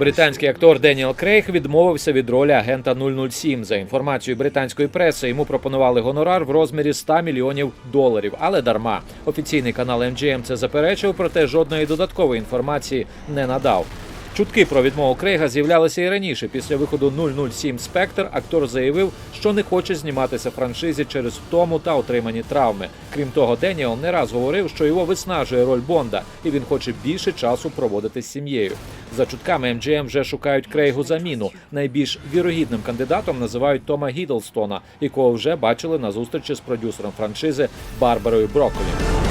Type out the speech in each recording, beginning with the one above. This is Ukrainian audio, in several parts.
Британський актор Деніел Крейг відмовився від ролі агента 007. За інформацією британської преси, йому пропонували гонорар в розмірі 100 мільйонів доларів, але дарма. Офіційний канал MGM це заперечив, проте жодної додаткової інформації не надав. Чутки про відмову Крейга з'являлися і раніше. Після виходу 007 Спектр актор заявив, що не хоче зніматися франшизі через втому та отримані травми. Крім того, Деніел не раз говорив, що його виснажує роль Бонда, і він хоче більше часу проводити з сім'єю. За чутками MGM вже шукають Крейгу заміну. Найбільш вірогідним кандидатом називають Тома Гідлстона, якого вже бачили на зустрічі з продюсером франшизи Барбарою Брокколі.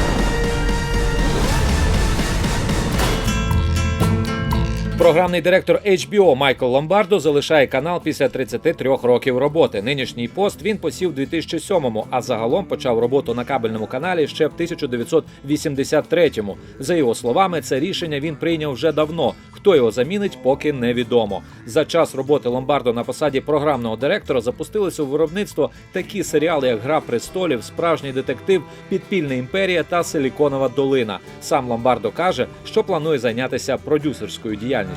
Програмний директор HBO Майкл Ломбардо залишає канал після 33 років роботи. Нинішній пост він посів у 2007-му, а загалом почав роботу на кабельному каналі ще в 1983-му. За його словами, це рішення він прийняв вже давно. Хто його замінить, поки невідомо. За час роботи Ломбардо на посаді програмного директора запустилися у виробництво такі серіали, як Гра престолів, Справжній детектив, Підпільна імперія та Силіконова долина. Сам Ломбардо каже, що планує зайнятися продюсерською діяльністю.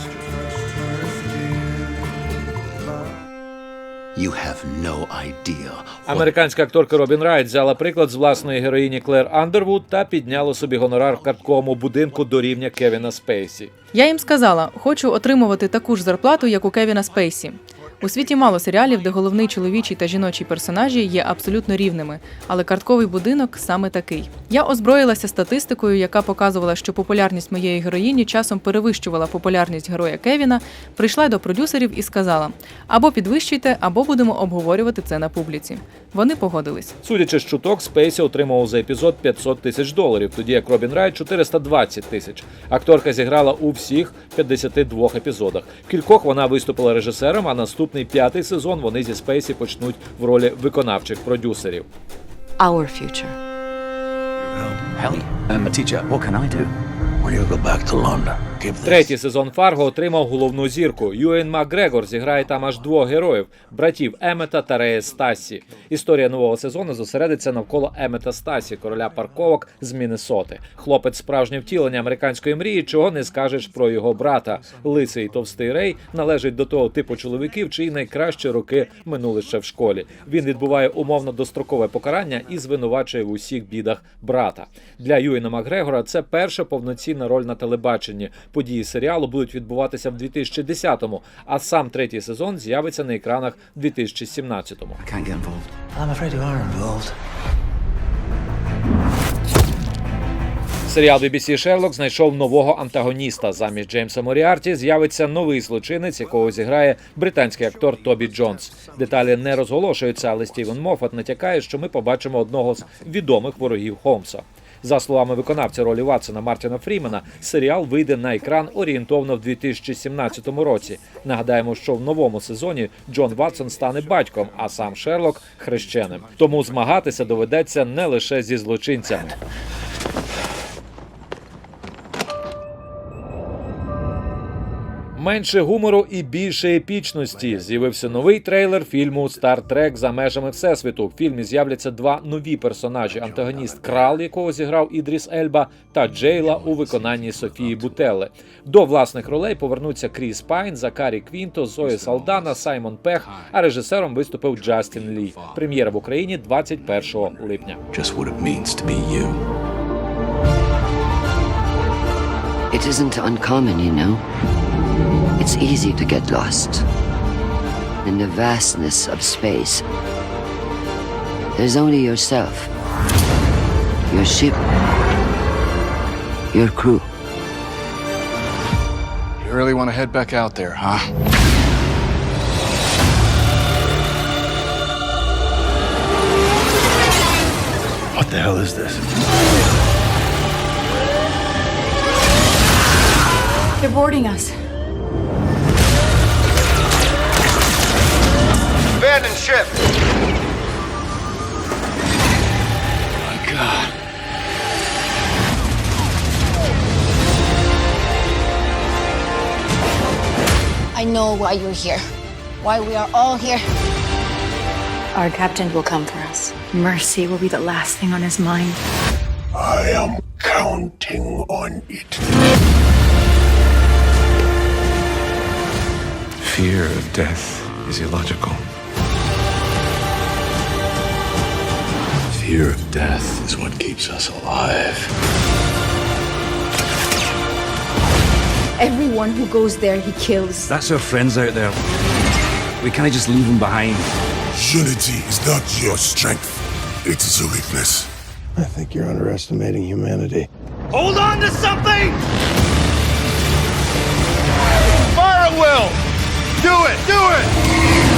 You have no idea. Американська акторка Робін Райт взяла приклад з власної героїні Клер Андервуд та підняла собі гонорар в картковому будинку до рівня Кевіна Спейсі. Я їм сказала, хочу отримувати таку ж зарплату, як у Кевіна Спейсі. У світі мало серіалів, де головний чоловічий та жіночий персонажі є абсолютно рівними, але картковий будинок саме такий. Я озброїлася статистикою, яка показувала, що популярність моєї героїні часом перевищувала популярність героя Кевіна. Прийшла до продюсерів і сказала: або підвищуйте, або будемо обговорювати це на публіці. Вони погодились. Судячи з чуток, Спейсі отримував за епізод 500 тисяч доларів, тоді як Робін Райт 420 тисяч. Акторка зіграла у всіх 52 епізодах. В кількох вона виступила режисером, а наступний п'ятий сезон вони зі Спейсі почнуть в ролі виконавчих продюсерів. our future. Helly, I'm a teacher. What can I do? when you go back to London. Третій сезон Фарго отримав головну зірку. Юен Макгрегор зіграє там аж двох героїв братів Емета та Рея Стасі. Історія нового сезону зосередиться навколо Емета Стасі, короля парковок з Міннесоти. Хлопець справжнє втілення американської мрії, чого не скажеш про його брата. Лисий товстий Рей належить до того типу чоловіків, чиї найкращі роки минули ще в школі. Він відбуває умовно дострокове покарання і звинувачує в усіх бідах брата. Для Юена Макгрегора це перша повноцінна роль на телебаченні. Події серіалу будуть відбуватися в 2010-му, а сам третій сезон з'явиться на екранах 2017-му. I can't get involved. I'm afraid you are involved. Серіал BBC Шерлок знайшов нового антагоніста. Замість Джеймса Моріарті з'явиться новий злочинець, якого зіграє британський актор Тобі Джонс. Деталі не розголошуються, але Стівен Моффат натякає, що ми побачимо одного з відомих ворогів Холмса. За словами виконавця ролі Ватсона Мартіна Фрімена, серіал вийде на екран орієнтовно в 2017 році. Нагадаємо, що в новому сезоні Джон Ватсон стане батьком, а сам Шерлок хрещеним. Тому змагатися доведеться не лише зі злочинцями. Менше гумору і більше епічності. З'явився новий трейлер фільму Стар Трек за межами всесвіту. В фільмі з'являться два нові персонажі: антагоніст Крал, якого зіграв Ідріс Ельба, та Джейла у виконанні Софії Бутелли. До власних ролей повернуться Кріс Пайн, Закарі Квінто, Зоя Салдана, Саймон Пех. А режисером виступив Джастін Лі. Прем'єра в Україні 21 липня. Just what it means to be you. It isn't uncommon, you know. It's easy to get lost. In the vastness of space, there's only yourself, your ship, your crew. You really want to head back out there, huh? What the hell is this? They're boarding us. Abandon ship. My God. I know why you're here. Why we are all here. Our captain will come for us. Mercy will be the last thing on his mind. I am counting on it. Fear of death is illogical. Fear of death is what keeps us alive. Everyone who goes there, he kills. That's our friends out there. We can't just leave them behind. Unity is not your strength, it is a weakness. I think you're underestimating humanity. Hold on to something! Fire will! Do it! Do it!